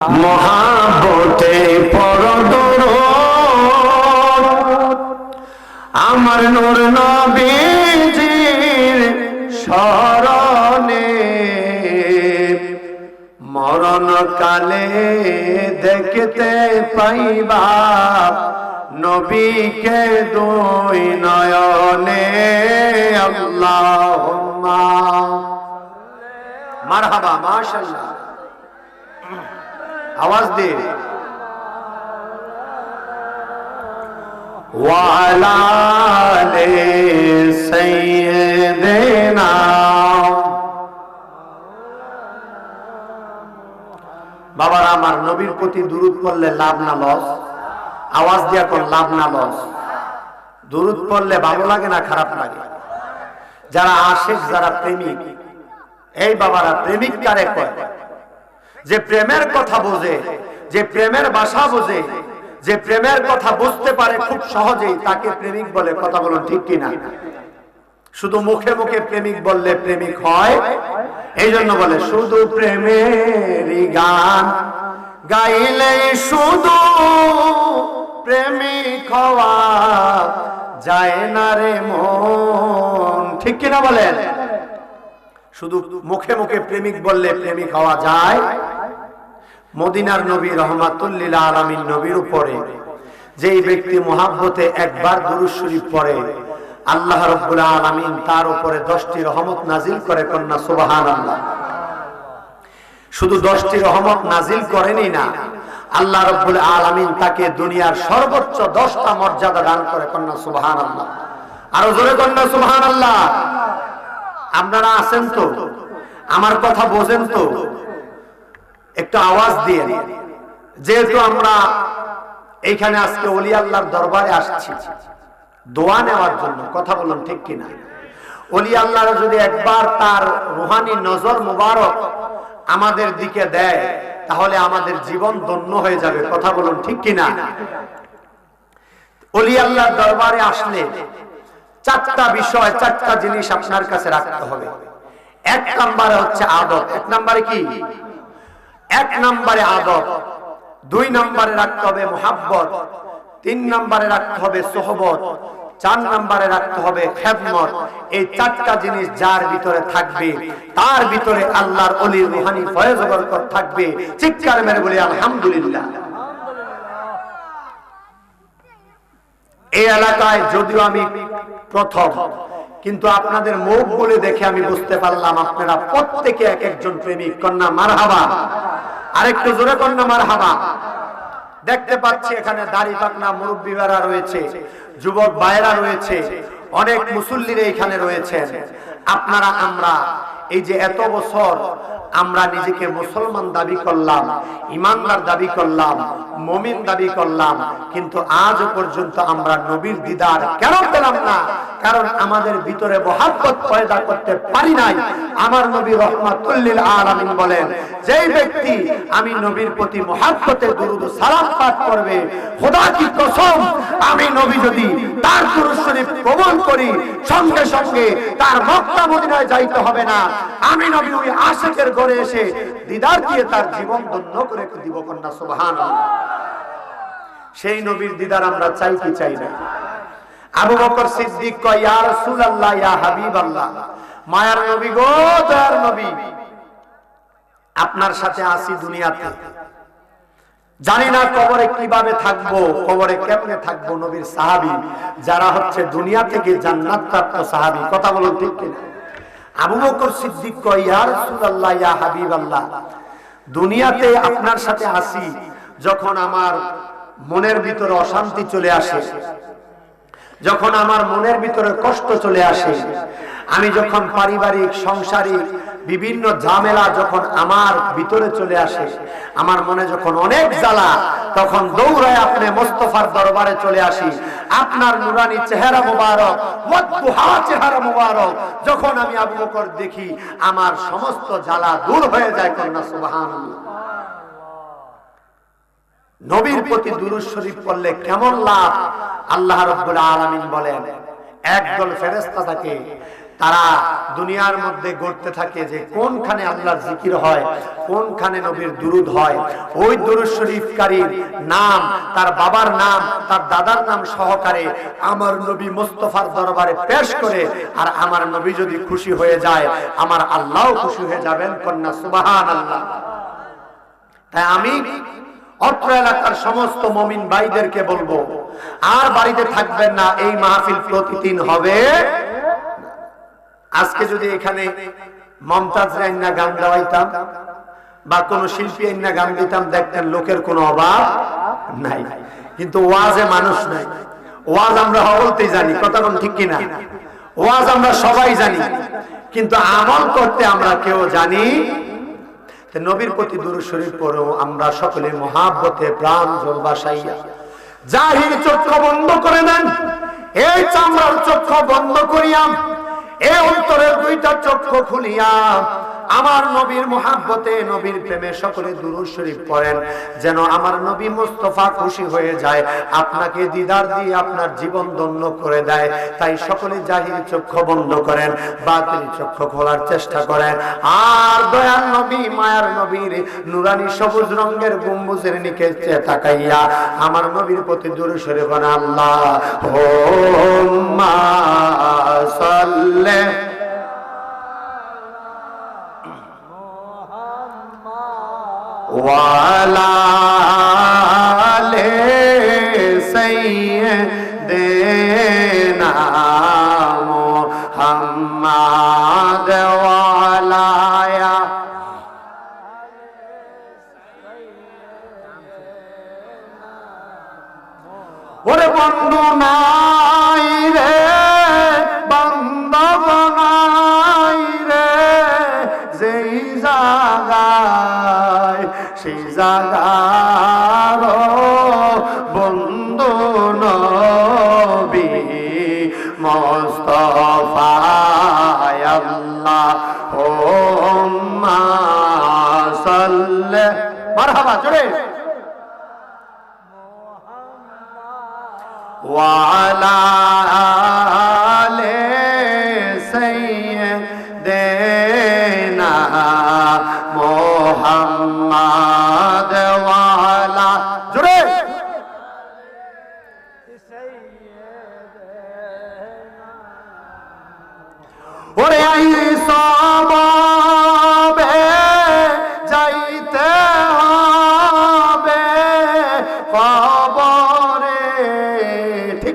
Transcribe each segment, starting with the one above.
মহাবতে পরদর আমার নূর নবীজির স্মরণে মরণ কালে দেখতে পাইবা নবীকে দুই নয়নে। আল্লাহ মারহাবা মাশাল্লাহ আওয়াজ দে। ওয়ালালে সাইয়েদেনা বাবারা, আমার নবীর প্রতি দূরত করলে লাভ না লস? আওয়াজ দিয়া কর লাভ না লস? দূরত করলে ভালো লাগে না খারাপ লাগে? যারা আশেষ যারা প্রেমিক। এই বাবারা, প্রেমিক কারে কয়? যে প্রেমের কথা বোঝে, যে প্রেমের ভাষা বোঝে, যে প্রেমের কথা বুঝতে পারে খুব সহজেই, তাকে প্রেমিক বলে। কথা বলুন ঠিক কিনা? শুধু মুখে মুখে প্রেমিক বললে প্রেমিক হয়? এই জন্য বলে, শুধু প্রেমের গান গাইলে শুধু প্রেমিক হওয়া যায় না রে মন। ঠিক কিনা বলেন? শুধু মুখে মুখে প্রেমিক বললে প্রেমিক হওয়া যায় মদিনার নবী রহমাতুল্লিল আলমীর নবীর উপরে, যেই ব্যক্তি মহাব্বতে একবার দুরুদ শরীফ পড়ে, আল্লাহ রব্বুল আলমিন তার উপরে দশটি রহমত নাজিল করে কন্যা সুবাহান আল্লাহ শুধু দশটি রহমত নাজিল করেনি না, আল্লাহ রব্বুল আলমিন তাকে দুনিয়ার সর্বোচ্চ দশটা মর্যাদা দান করে কন্যা সুবাহান আল্লাহ আরও জোরে কন্যা সুবাহান আল্লাহ আপনারা আছেন তো? আমার কথা বোঝেন তো? একটু আওয়াজ দিয়ে যেহেতু আমরা এইখানে আজকে অলি আল্লাহর দরবারে আসছি, দোয়া নেওয়ার জন্য, কথা বলুন ঠিক কিনা? অলি আল্লাহর যদি একবার তার রুহানি নজর মুবারক আমাদের দিকে দেয়, তাহলে আমাদের জীবন ধন্য হয়ে যাবে, কথা বলুন ঠিক কিনা? অলি আল্লাহর দরবারে আসলে চারটা বিষয়, চারটা জিনিস আপনার কাছে রাখতে হবে। এক নম্বরে হচ্ছে আদব, এক নম্বরে কি? এক নম্বরে আদব, দুই নম্বরে রাখতে হবে মোহাব্বত, তিন নম্বরে রাখতে হবে সোহবত, চার নম্বরে রাখতে হবে খেদমত। এই চারটা জিনিস যার ভিতরে থাকবে, তার ভিতরে আল্লাহর অলি রুহানি ফয়েজ বরকত থাকবে। চিৎকার মেরে বলি, আলহামদুলিল্লাহ। এই এলাকায় যদিও আমি প্রথম কিন্তু আপনাদের মুখ বলে দেখে আমি বুঝতে পারলাম আপনারা প্রত্যেকে এক একজন প্রেমিক। কন্যা মার হাবা আরেকটু জোরে কন্যা মার হাবা দেখতে পাচ্ছি এখানে দাড়ি পাকনা মুরব্বীরা রয়েছে, যুবক ভাইরা রয়েছে, অনেক মুসল্লিরা এখানে রয়েছে আপনারা, আমরা, এই যে এত বছর আমরা নিজেকে মুসলমান দাবি করলাম, ইমানদার দাবি করলাম, মমিন দাবি করলাম, কিন্তু আজ পর্যন্ত আমরা নবীর দিদার কেন পেলাম না? কারণ আমাদের ভিতরে মহাব্বত পয়দা করতে পারি নাই। আমার নবী রহমাতুল্লিল আলামিন বলেন, যেই ব্যক্তি আমি নবীর প্রতি মহাব্বতের দুরুদ সালাম পাঠ করবে, খোদা কি কসম, আমি নবী যদি তার দুরুদ শরীফ কবুল করি, সঙ্গে সঙ্গে তার মক্কা মদিনায় যাইতে হবে না। আমি নবী ওই আশেকের ঘরে এসে দিদার দিয়ে তার জীবন ধন্য করে দিব কন্যা, সুবহানাল্লাহ। সেই নবীর দিদার আমরা চাই কি চাই না? আবু বকর সিদ্দিক কয়, ইয়া রাসূলুল্লাহ, ইয়া হাবিবাল্লাহ, মায়ার নবী গো, দয়ার নবী, আপনার সাথে আসি দুনিয়াতে। জানি না কবরে কীভাবে থাকব, কবরে কেমনে থাকব নবীর সাহাবী, যারা হচ্ছে দুনিয়া থেকে জান্নাত প্রাপ্ত সাহাবী, কথা বলুন ঠিক কিনা? আবু বকর সিদ্দিক কয়, ইয়া রাসূলুল্লাহ, ইয়া হাবিবাল্লাহ, দুনিয়াতে আপনার সাথে আসি যখন আমার মনের ভিতরে অশান্তি চলে আসে, যখন আমার মনের ভিতরে কষ্ট চলে আসে। আমি যখন পারিবারিক, সংসারিক বিভিন্ন ঝামেলা যখন আমার ভিতরে চলে আসে, আমার মনে যখন অনেক জ্বালা, তখন দৌড়ায় আপনি মোস্তফার দরবারে চলে আসি। আপনার নুরানি চেহারা মুবারক চেহারা মুবারক। যখন আমি আবু বকর দেখি, আমার সমস্ত জ্বালা দূর হয়ে যায় কন্যা, সুবহানাল্লাহ। নবীর প্রতি দুরুদ শরীফ পড়লে কেমন লাভ? আল্লাহ রাব্বুল আলামিন বলেন, একদল ফেরেশতা তাকে তারা দুনিয়ার মধ্যে গড়তে থাকে যে কোনখানে আল্লাহর জিকির হয়, কোনখানে নবীর দুরুদ হয়। ওই দুরুদ শরীফকারীর নাম, তার বাবার নাম, তার দাদার নাম সহকারে আমার নবী মোস্তফার দরবারে পেশ করে, আর আমার নবী যদি খুশি হয়ে যায়, আমার আল্লাহও খুশি হয়ে যাবেন কন্যা সুবাহান আল্লাহ তাই আমি অত্র এলাকার সমস্ত মমিন ভাইদেরকে বলব, আর বাড়িতে থাকবেন না, এই মাহফিল প্রতিদিন হবে আজকে যদি এখানে মমতাজ রাইনা গান গাওয়াইতাম বা কোন শিল্পী আইনা গান দিতাম, দেখতেন লোকের কোনো অভাব নাই। কিন্তু ওয়াজে মানুষ নাই। ওয়াজ আমরা বলতেই জানি, কথা কোন ঠিক কিনা? ওয়াজ আমরা সবাই জানি, কিন্তু আমল করতে আমরা কেউ জানি? নবীর প্রতি দুরু শরীর পড়েও আমরা সকলে মহাব্বতে প্রাণ জল বাসাইয়া জাহির চক্ষু বন্ধ করে দেন, এই চামড়ার চক্ষু বন্ধ করিয়া এ অন্তরের দুইটা চক্ষু খুলিয়া আমার নবীর মহাব্বতে, নবীর প্রেমে সকলে দুরু শরীফ পড়েন। যেন আমার নবী মোস্তফা খুশি হয়ে যায়, আপনাকে দিদার দিয়ে আপনার জীবন ধন্য করে দেয়। তাই সকলে জাহির চক্ষু বন্ধ করেন, বাতিল চক্ষু খোলার চেষ্টা করেন। আর দয়াল নবী, মায়ার নবীর নুরানি সবুজ রঙের গম্বুজের নিকে তাকাইয়া আমার নবীর প্রতি দূর বন আল্লাহ ও মা সাল্লে ওয়ালা আলে সাইয়্যিদিনা মুহাম্মাদ ওয়ালায়া ওরে বন্ধু জাগায় সেই জাগার বন্ধু নবী মস্তফায় আল্লাহ ও সাল্লে মারহাবা জোরে وعلى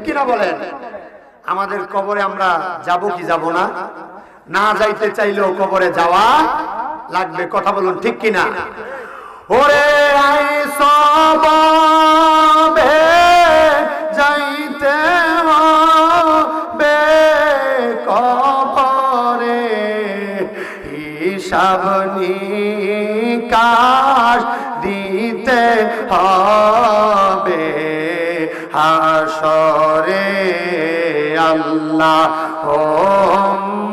কিনা বলেন? আমাদের কবরে আমরা যাব কি যাব না? না যাইতে চাইলেও কবরে যাওয়া লাগবে, কথা বলুন ঠিক কিনা? ওরে যাইতে কবরে। হিসাব নিকাশ দিতে হবে। হাসরে আল্লাহ ও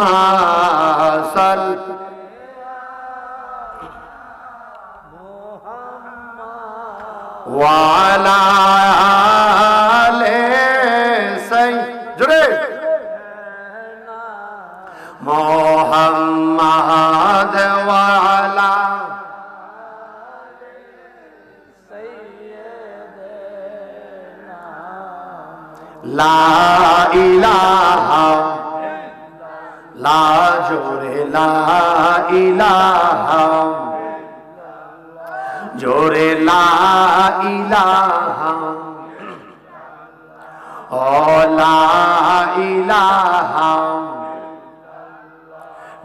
মাসাল ওয়ালা আলে সাই। জোরে। মোহাম্মদ ওয়ালা লা ইলাহা লা জোরে লা ইলাহা জোরে লা ইলাহা ও লা ইলাহা।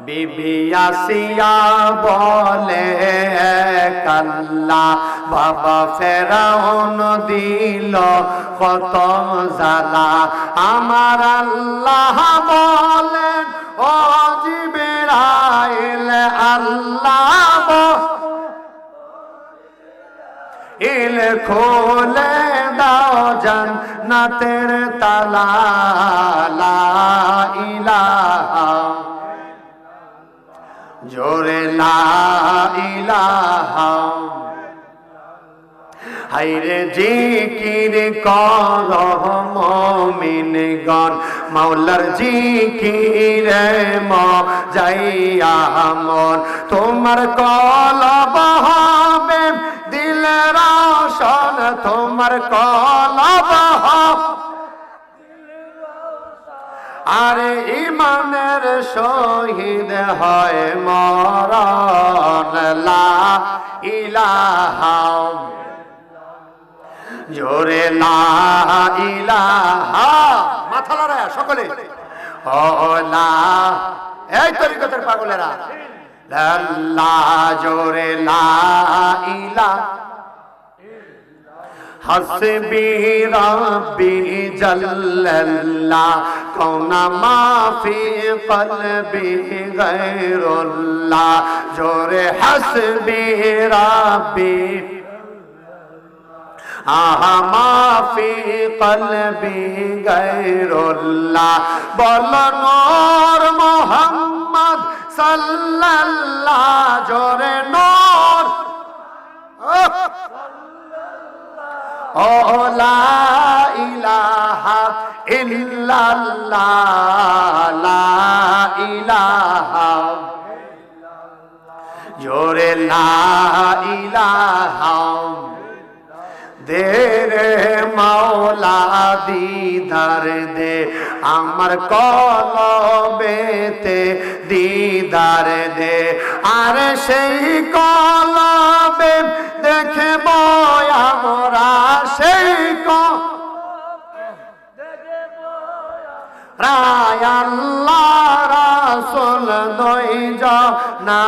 বিবি আসিয়া বলে, কাল্লা, বাবা ফেরাউন দিল কত জালা আমার আল্লাহ বলেন, ও জিবেরাইল, আল্লাহ ইল খোলে দাও জান্নাতের তালা, লা ইলাহা জোরে হাইরে জিকির কর মমিন গণ। মাওলার জিকির ম যাইয়া মন তোমার কলব হবে, দিলের রোশন তোমার কলব হবে। আরে ইমানের শহীদ হয় মরণ, লা ইলাহা জোরে লা ইলাহা। মাথা লড়ায় সকলে। লা। এই তরিকতের পাগলেরা। লা, জোরে লা ইলাহা। হসবি রব্বি জাল্লাল্লাহ কোনা মাফি কলবি গায়রুল্লাহ, জোরে হসবি রব্বি আহা মাফি কলবি গায়রুল্লাহ, বল নূর মোহাম্মদ সাল্লাল্লাহ, জোরে নূর Oh! লা ইলাহা ইল্লাল্লাহ, লা জোরে লা দে রে মাওলা দিদার দে, আমার কলবেতে দিদার দে। আর সেই কলবে দেখব আমরা সেই ক রায় আল্লাহ রাসুল দই না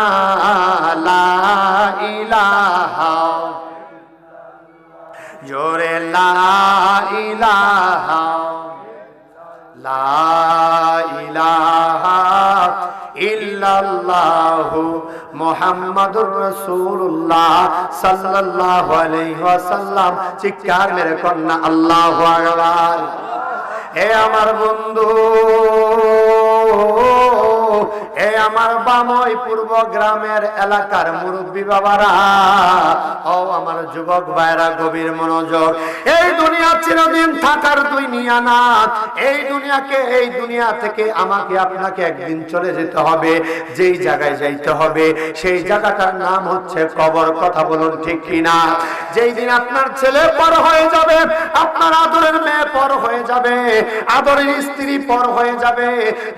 ইলাহা জোরে লা ইলাহা লা ইলাহা ইল্লাল্লাহু মোহাম্মদুর রাসূলুল্লাহ সাল্লাল্লাহু আলাইহি ওয়াসাল্লাম। চিৎকার মেরে কন্যা আল্লাহু আকবার। হে আমার বন্ধু এ আমার বামই পূর্ব গ্রামের এলাকার মুরব্বী বাবারা, ও আমার যুবক ভাইরা, গভীর মনোযোগ। এই দুনিয়া চিরদিন থাকার এই দুনিয়াকে, এই দুনিয়া থেকে আমাকে, আপনাকে একদিন চলে যেতে হবে, যেই জায়গায় যাইতে হবে, সেই জায়গাটার নাম হচ্ছে কবর। কথা বলুন ঠিক কিনা? যেই দিন আপনার ছেলে পর হয়ে যাবে, আপনার আদরের মেয়ে পর হয়ে যাবে, আদরের স্ত্রী পর হয়ে যাবে,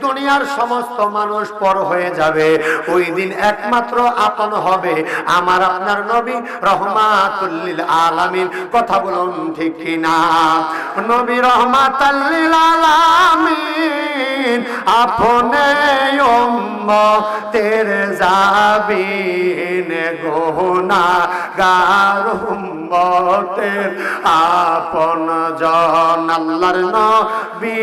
দুনিয়ার সমস্ত মানুষ পর হয়ে যাবে। ওই দিন একমাত্র আপন হবে আমার আপনার নবী রহমাতুল্লিল আলামিন। কথা বলুন ঠিক কিনা? নবী রহমাতাল্লিল আলামিন, আপনে উম্মতের যাবিন গোনা গার উম্মতের আপন জন। আল্লাহর নবী,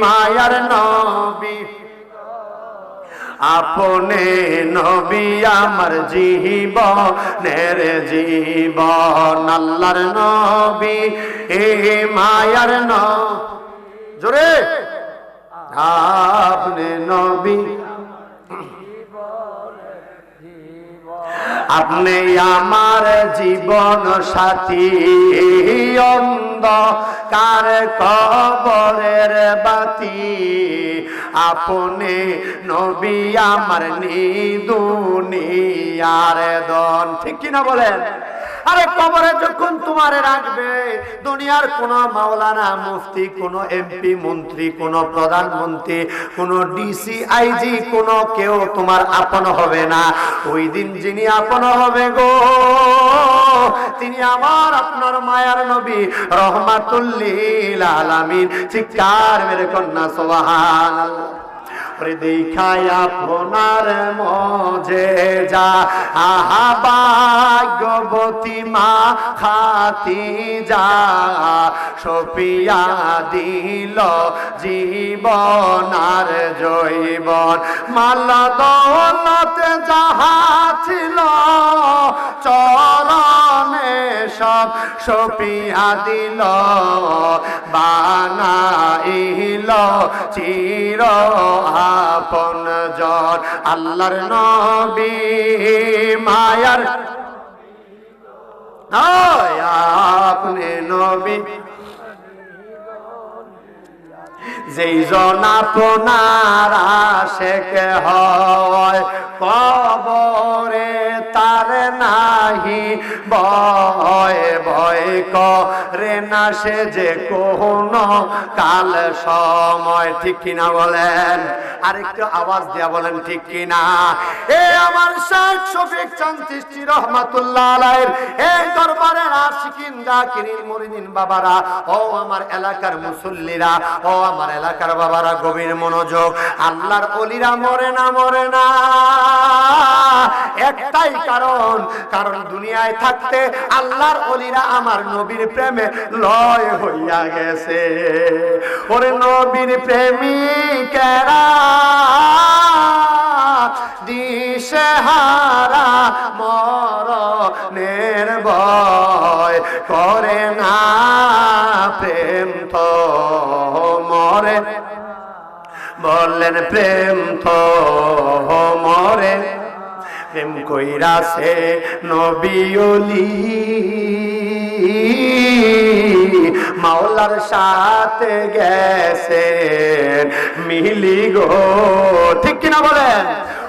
মায়ার নবী। আপনে নবী আমার জীবনের জীবন আল্লাহর নবী এ মায়ার ন জোরে। আপনি নবী আপনি আমার জীবন সাথী। অন্ধকার কবরের বাতি। আপনি নবী আমার নিদুনিয়ার দন। ঠিক কিনা বলেন? আরে কবরে যখন তোমারে রাখবে, দুনিয়ার কোন মাওলানা, মুফতি, কোন এমপি, মন্ত্রী, কোন প্রধানমন্ত্রী, কোন ডিসি, আইজি, কোন কেউ তোমার আপন হবে না। ওই দিন যিনি আপন হবে গো, তিনি আমার আপনার মায়ার নবী, রহমাতুল্লিল আলামিন। চিৎকার মেরে কন্যা, সুবহানাল্লাহ। ওরে দেখায় আপনার মজে যা। আহা, ভাগ্যবতী মা খাতি যা সপিয়া দিল জীবনার জৈবন। মাল দৌলতে যাহা ছিল, চরণে সব সপিয়া দিল, বানাইল চির আপন জন আল্লাহর নবী মায়ার আপনি নবী। যেই জন আপনার আশেক হয় কবরে তার নাহি, ভয় ভয় করে না সে যে কোন কাল সময়। ঠিক কিনা বলেন? আরেকটু আওয়াজ দিয়া বলেন, ঠিক কিনা? এ আমার শেখ শফিক চাঁদ সৃষ্টি রহমাতুল্লাহ আলাইহির এই দরবারের আশিকিন, জাকিরিন, মুরিদিন বাবারা, ও আমার এলাকার মুসল্লিরা, ও আমার এলাকার বাবারা, গভীর মনোযোগ। আল্লাহর অলিরা মরে না মরে না। একটাই কারণ কারণ দুনিয়ায় থাকতে আল্লাহর অলিরা আমার নবীর প্রেমে লয় হইয়া গেছে। ওরে নবীর প্রেমিকেরা, দিশেহারা মরণের ভয় করে না, প্রেম তো মরে। বললেন, প্রেম তো মরে। প্রেম কইরাছে নবিয়লি মাওলার সাথে গেছে মিলি গো। ঠিক কিনা বলেন?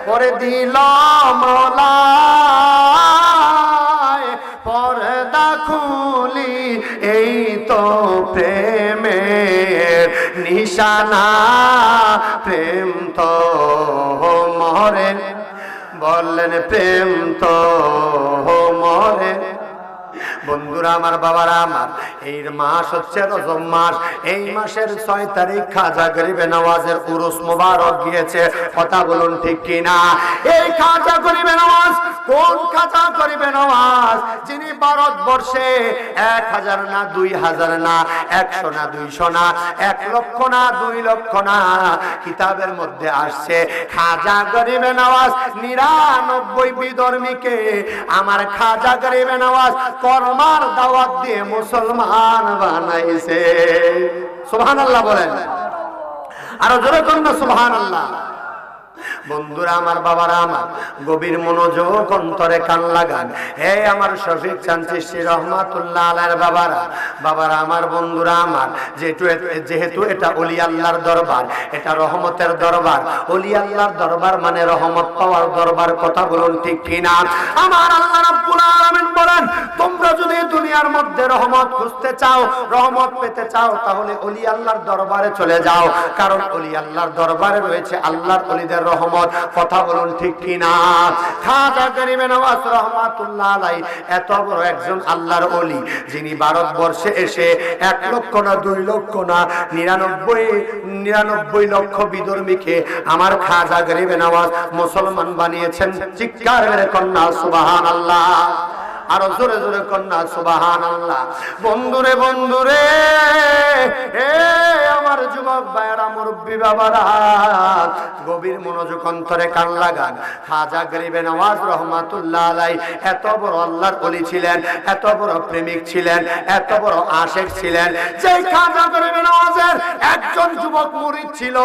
পরে দিল মাওলা পর্দা খুলি, এই তো প্রেমের নিশানা। প্রেম তো মরে বললেন প্রেম তো মরে। বন্ধুরা, আমার বাবারা, আমার এই মাস হচ্ছে রজব মাস। এই মাসের ছয় তারিখ খাজা গরিবে নওয়াজের উরুস মোবারক গিয়েছে। কথা বলুন ঠিক কিনা? এই খাজা গরিবে নওয়াজ, কোন খাজা গরিবে নওয়াজ? যিনি ভারতবর্ষে এক হাজার না, দুই হাজার না, একশো না, দুইশো না, এক লক্ষ না, দুই লক্ষ না, কিতাবের মধ্যে আসছে, খাজা গরিবে নওয়াজ, নিরানব্বই বিধর্মীকে আমার খাজা গরিবে নওয়াজ কর্মার দাওয়াত দিয়ে মুসলমান বানাইছে। সুবহান আল্লাহ বলেন। আরও জোরে কন্যা সুবহান আল্লাহ বন্ধুরা, আমার বাবারা, আমার গভীর মনোযোগ, অন্তরে কান লাগান। হে আমার শফিক চান্দিশ্রী রহমাতুল্লাহ আলার বাবারা বাবারা, আমার বন্ধুরা, আমার যেহেতু যেহেতু এটা অলি আল্লাহর দরবার, এটা রহমতের দরবার। অলি আল্লাহর দরবার মানে রহমত পাওয়ার দরবার, কথা বলুন ঠিক কিনা? আমার আল্লাহ রাব্বুল আলামিন বলেন, তোমরা যদি দুনিয়ার মধ্যে রহমত খুঁজতে চাও, রহমত পেতে চাও, তাহলে অলি আল্লাহর দরবারে চলে যাও। কারণ অলি আল্লাহর দরবারে রয়েছে আল্লাহর অলিদের রহমত। কথা বলুন ঠিক কিনা? খাজা গরিবে নওয়াজ রহমাতুল্লাহ আলাই এত বড় একজন আল্লাহর অলি, যিনি ভারতবর্ষে এসে এক লক্ষ না দুই লক্ষ না নিরানব্বই নিরানব্বই লক্ষ বিধর্মীকে আমার খাজা গরিবে নওয়াজ মুসলমান বানিয়েছেন। চিৎকার কন্যা সুবাহান আল্লাহ আরও জোরে জোরে কন্যা সুবাহান আল্লাহ বন্ধুরে বন্ধুরে, এ আমার যুবক ভাইয়েরা, মুরব্বী বাবারা, গভীর মনোযোগ অন্তরে কান লাগান। খাজা গরিবে নওয়াজ রহমাতুল্লাহ আলাই এত বড় আল্লাহর অলি ছিলেন, এত বড় প্রেমিক ছিলেন, এত বড় আশেক ছিলেন। যে খাজা গরিবে নওয়াজের একজন যুবক মুরিদ ছিল,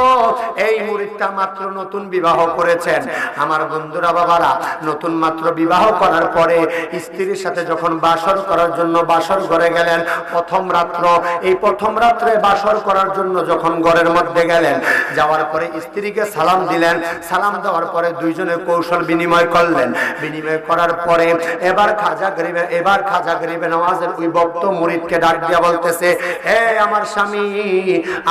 এই মুরিদটা মাত্র নতুন বিবাহ করেছেন। আমার বন্ধুরা, বাবারা, নতুন মাত্র বিবাহ করার পরে স্ত্রীর সাথে যখন বাসর করার জন্য বাসর ঘরে গেলেন, প্রথম রাত্র, এই প্রথম রাত্রে বাসর করার জন্য যখন ঘরের মধ্যে গেলেন, যাওয়ার পরে স্ত্রীকে সালাম দিলেন। সালাম দেওয়ার পরে দুইজনে কৌশল বিনিময় করলেন। বিনিময় করার পরে এবার খাজা গরিবে, এবার খাজা গরিবে নামাজের ওই ভক্ত মুরিদকে ডাক দিয়া বলতেছে হে আমার স্বামী,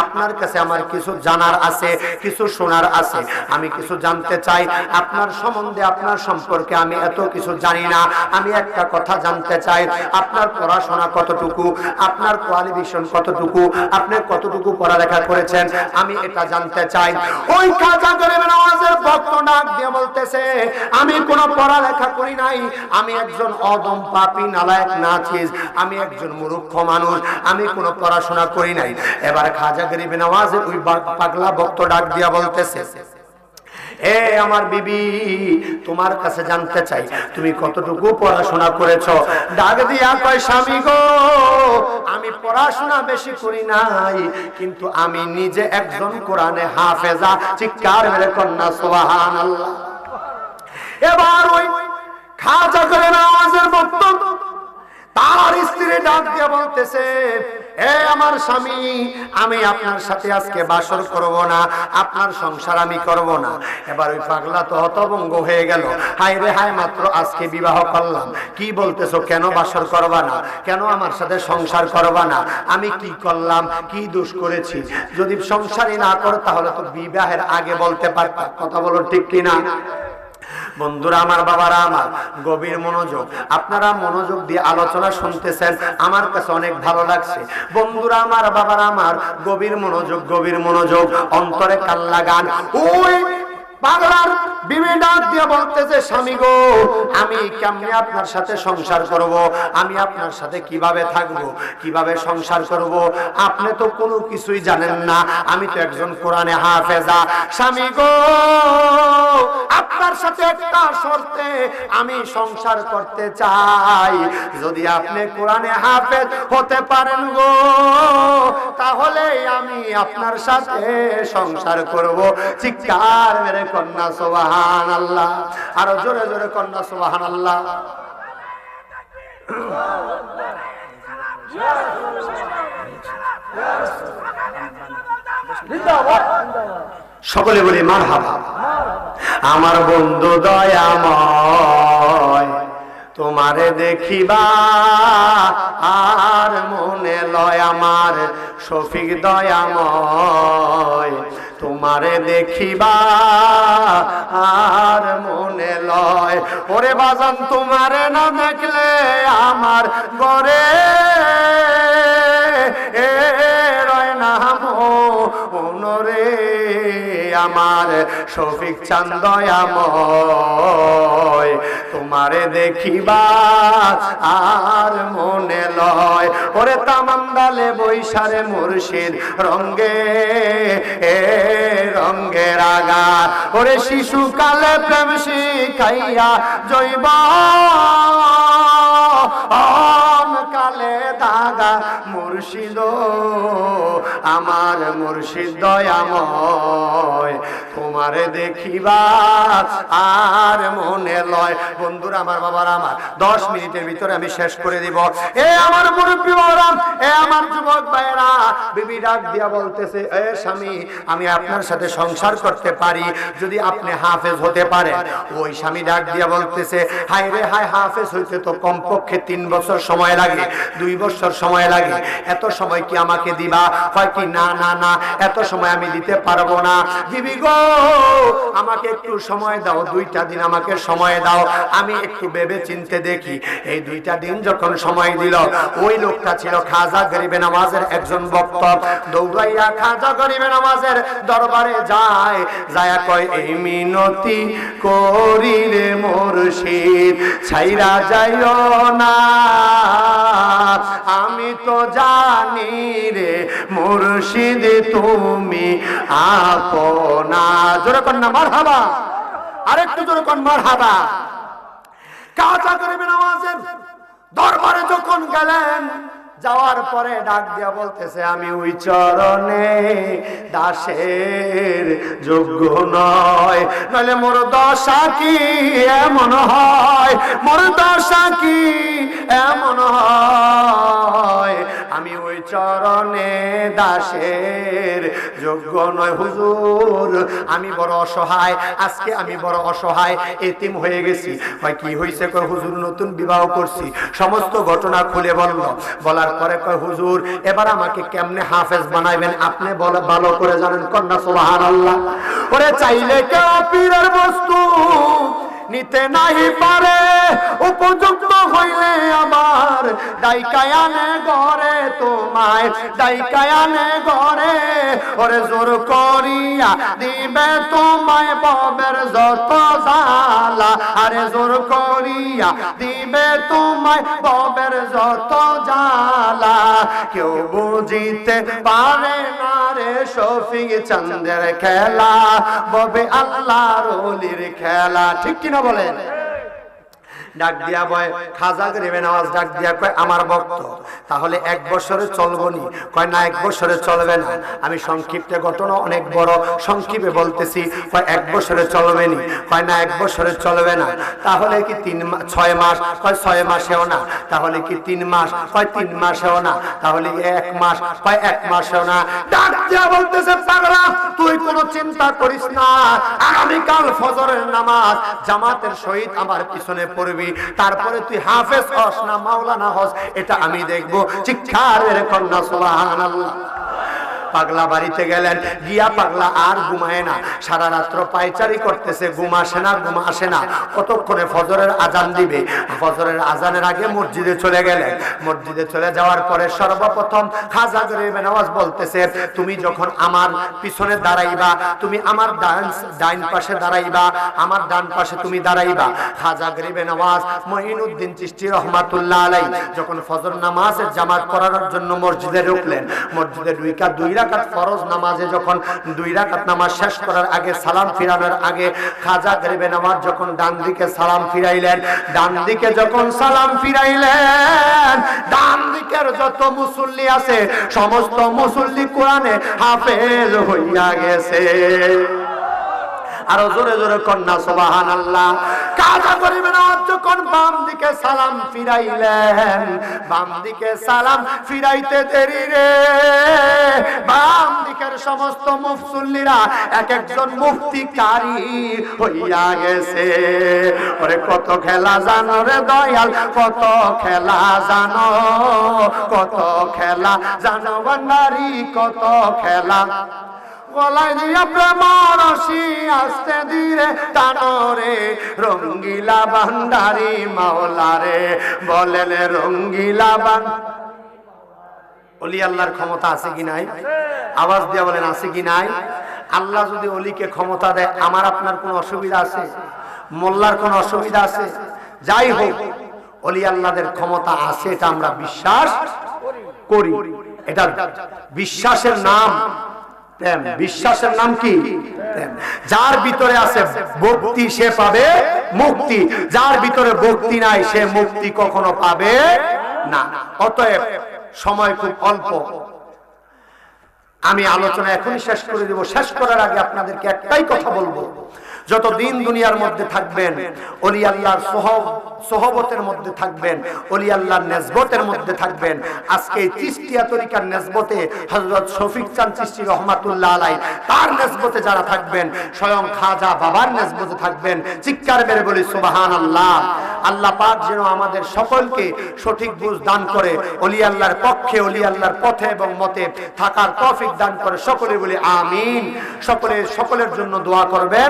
আপনার কাছে আমার কিছু জানার আছে, কিছু শোনার আছে। আমি কিছু জানতে চাই। আপনার সম্বন্ধে, আপনার সম্পর্কে আমি এত কিছু জানি না। আমি একটা কথা জানতে চাই আপনার পড়াশোনা কতটুকু, আপনার কোয়ালিফিকেশন কতটুকু, আপনি কতটুকু পড়ালেখা করেছেন, আমি এটা জানতে চাই। ওই খাজা গরিবের আওয়াজের ভক্ত ডাক দিয়ে বলতেছে, আমি কোনো পড়ালেখা করি নাই, আমি একজন অদম পাপী, নালায়ক নাচিস, আমি একজন মূর্খ মানুষ, আমি কোনো পড়াশোনা করি নাই। এবার খাজা গরিবের আওয়াজের ওই পাগলা ভক্ত ডাক দিয়া বলতেছে এ আমার বিবি, তোমার কাছে জানতে চাই, তুমি কতটুকু পড়াশোনা করেছ? ডাক দিয়া কয়, স্বামী গো, আমি পড়াশোনা বেশি করি নাই, কিন্তু আমি নিজে একজন কোরআনে হাফেজা, চিৎকার মেরে কন্যা সোহান এবার ওই খাজা করে নামাজের বক্তব্য, তার স্ত্রী ডাক দিয়ে বলতেছে আমার স্বামী, আমি আপনার সাথে আজকে বাসর করব না, আপনার সংসার আমি করব না। এবার ওই পাগলা তো হতভঙ্গ হয়ে গেল। হাই রে হাই মাত্র আজকে বিবাহ করলাম। কি বলতেছো, কেন বাসর করবা না? কেন আমার সাথে সংসার করবা না? আমি কি করলাম? কি দোষ করেছি? যদি সংসারই না করো, তাহলে তো বিবাহের আগে বলতে পারতাম। কথা বলো ঠিক কিনা? বন্ধুরা, আমার বাবারা, আমার গভীর মনোযোগ। আপনারা মনোযোগ দিয়ে আলোচনা শুনতেছেন, আমার কাছে অনেক ভালো লাগছে। বন্ধুরা, আমার বাবারা, আমার গভীর মনোযোগ গভীর মনোযোগ, অন্তরে কাল্লা গান ওই পাগলার বিবি ডাক দিয়ে বলতেছে, স্বামী গো, আমি কেমনে আপনার সাথে সংসার করব? আমি আপনার সাথে কীভাবে থাকব? কীভাবে সংসার করব? আপনি তো কোনো কিছুই জানেন না। আমি তো একজন কোরআনে হাফেজা। স্বামী গো, আপনার সাথে একটা শর্তে আমি সংসার করতে চাই। যদি আপনি কোরআনে হাফেজ হতে পারেন গো, তাহলে আমি আপনার সাথে সংসার করব। চিৎকার মেরে কন্যা সোবাহান আল্লাহ আরও জোরে জোরে কন্যা সোবাহান আল্লাহ সকলে বলি মার হাবা আমার বন্ধু দয়াময়, তোমারে দেখিবা আর মনে লয় আমার শফিক দয়াময়। তোমারে দেখিবা আর মনে লয়। ওরে বাজান, তোমারে না দেখলে আমার গরে এ রয় না মনরে। আমার শফিক চান্দয়াময় তোমারে দেখিবা আর মনে লয়। ওরে তামান্দালে বৈশারে মুর্শিদ, রঙ্গে, এ রঙ্গে রাগা। ওরে শিশুকালে প্রেম শিখাইয়া জৈব কালে দাগা মুর্শিদ, আমার মুর্শিদ দয়াময়। তোমারে দেখিবা আর মনে লয়। বন্ধুরা, আমার বাবার আমার, দশ মিনিটের ভিতরে আমি শেষ করে দিব। এ আমার মুরব্বী বাবারাম এ আমার যুবক ভাইরা বিবি ডাক দিয়া বলতেছে, এ স্বামী, আমি আপনার সাথে সংসার করতে পারি, যদি আপনি হাফেজ হতে পারেন। ওই স্বামী ডাক দিয়া বলতেছে হাই রে হাই হাফেজ হইতে তো কমপক্ষে তিন বছর সময় লাগে, দুই বছর সময় লাগে। এত সময় কি আমাকে দিবা? হয় কি না না না, এত সময় আমি দিতে পারব না। দিবি গো, আমাকে একটু সময় দাও, দুইটা দিন আমাকে সময় দাও। আমি একটু ভেবে চিনতে দেখি, এই দুইটা দিন যখন সময় দিল, ওই লোকটা ছিল খাজা গরিবে নামাজের একজন বক্ত দৌড়াইয়া খাজা গরিবে নামাজের দরবারে যায় যায় কয়, এই মিনতি করি রে মুর্শিদ ছাইরা যাইও না। আমি তো জানি রে মুর্শিদ, তুমি আপনা জোরে কন্যা মার হাবা আরেকটু জোরে কন মার হাবা কাজা করবেন আমাদের দরবারে যখন গেলেন, যাওয়ার পরে ডাক দিয়া বলতেছে, আমি ওই চরণে দাসের যোগ্য নয়। নইলে মোর দশা কি এমন হয়? মোর দশা কি এমন হয়? আমি ওই চরণে দাসের যোগ্য নয় হুজুর। আমি বড় অসহায়, আজকে আমি বড় অসহায়, এতিম হয়ে গেছি। হয় কি হয়েছে কয়, হুজুর, নতুন বিবাহ করছি। সমস্ত ঘটনা খুলে বলল। বলার পরে কয়, হুজুর, এবার আমাকে কেমনে হাফেজ বানাইবেন? আপনি বলে, ভালো করে জানেন কন্যা সোহান আল্লাহ ওরে চাইলে কেউ পীরের বস্তু? নিতে নাহি পারে, উপযুক্ত হইলে আবার ডাইকায়ানে গড়ে তোমায় ডাইকায়ানে গড়ে ওরে জোর করিয়া দিবে তোমায় ববের যত জালা আরে জোর করিয়া দিবে তোমায় ববের যত জালা কেউ বুঝিতে পারে না রে শফিক চন্দ্রের খেলা। ববে আল্লাহর ওলির খেলা, ঠিক কিনা বলেন। ডাক দিয়া বয়, খাজা গরিবে নামাজ ডাক দিয়া কয়, আমার ভক্ত, তাহলে এক বছরে চলবো নি? কয়, না, এক বছরে চলবে না। আমি সংক্ষিপ্তে ঘটনা অনেক বড়, সংক্ষিপে বলতেছি, কয়, এক বছরে চলবে নি? কয়, না, এক বছরে চলবে না। তাহলে কি তিন ছয় মাস? কয়, ছয় মাসেও না। তাহলে কি তিন মাস? কয়, তিন মাসেও না। তাহলে এক মাস? কয়, এক মাসেও না। ডাক দিয়া বলতেছে, পাগলা, তুই কোনো চিন্তা করিস না। আগামীকাল ফজরের নামাজ জামাতের সহিত আমার পিছনে পড়বি তারপরে তুই হাফেজ হস না মাওলানা হস এটা আমি দেখব। চিৎকারের কন্যা সুবহানাল্লাহ। পাগলা বাড়িতে গেলেন, গিয়া পাগলা আর ঘুমায় না। সারা রাত্র পায়চারি করতেছে, ঘুম আসে না, ঘুম আসে না। কতক্ষণে ফজরের আজান দিবে? ফজরের আজানের আগে মসজিদে চলে গেলেন। মসজিদে চলে যাওয়ার পরে সর্বপ্রথম খাজা গরিবে নওয়াজ বলতেছে, তুমি যখন আমার পিছনে দাঁড়াইবা, তুমি আমার ডান, ডাইন পাশে দাঁড়াইবা, আমার ডান পাশে তুমি দাঁড়াইবা। খাজা গরিবে নওয়াজ মহিনুদ্দিন চিশতি রহমাতুল্লাহ আলাই যখন ফজর নামাজের জামাত করানোর জন্য মসজিদে ঢুকলেন, মসজিদে দুই কাত দুই রাকাত ফরজ নামাজে যখন দুই রাকাত নামাজ শেষ করার আগে সালাম ফিরানোর আগে খাজা গরিবে নামাজ যখন ডান দিকে সালাম ফিরাইলেন, ডান দিকে যখন সালাম ফিরাইলেন, ডান দিকের যত মুসল্লি আছে, সমস্ত মুসল্লি কোরআনে হাফেজ হইয়া গেছে। আরও জোরে জোরে কন্যা সোবাহান আল্লাহ কাজা করিবে যখন বাম দিকে সালাম ফিরাইলেন। বাম দিকে সালাম ফিরাইতে দেরি রে। বাম দিকের সমস্ত মুফসুল্লিরা এক একজন মুফতি কারি হইয়া গেছে। ওরে কত খেলা জানো রে দয়াল, কত খেলা জানো, কত খেলা জানো বান্দারি কত খেলা। গলায় দিয়া প্রেম রশি আসতে ধীরে টানরে রঙ্গিলা ভান্ডারি মাওলারে, বলেন রঙ্গিলা বান অলি আল্লাহর ক্ষমতা আছে কি নাই? আওয়াজ দিয়া বলেন, আছে কি নাই? আল্লাহ যদি অলিকে ক্ষমতা দেয়, আমার আপনার কোনো অসুবিধা আছে? মোল্লার কোনো অসুবিধা আছে? যাই হোক, অলি আল্লাহদের ক্ষমতা আছে, এটা আমরা বিশ্বাস করি। এটা বিশ্বাসের নাম। প্রেম বিশ্বাসের নাম কি? যার ভিতরে আছে ভক্তি সে পাবে মুক্তি। যার ভিতরে ভক্তি নাই সে মুক্তি কখনো পাবে না। অতএব সময় খুব অল্প। আমি আলোচনা এখনই শেষ করে দেব। শেষ করার আগে আপনাদেরকে একটাই কথা বলব। যত দিন দুনিয়ার মধ্যে থাকবেন, অলি আল্লাহর সহব সহবতের মধ্যে থাকবেন, অলি আল্লাহর নেসবতের মধ্যে থাকবেন। আজকে এই চিস্তিয়া তরিকার নেসবতে হজরত শফিক চান চিস্তি রহমাতুল্লাহ আলাই তার নেসবতে যারা থাকবেন, স্বয়ং খাজা বাবার নেসবতে থাকবেন। চিৎকার মেরে বলি সুবাহান আল্লাহ আল্লাহ পাক যেন আমাদের সকলকে সঠিক বুঝ দান করে, অলি আল্লাহর পক্ষে, অলি আল্লাহর পথে এবং মতে থাকার তৌফিক দান করে, সকলে বলি, আমিন। সকলে সকলের জন্য দোয়া করবেন।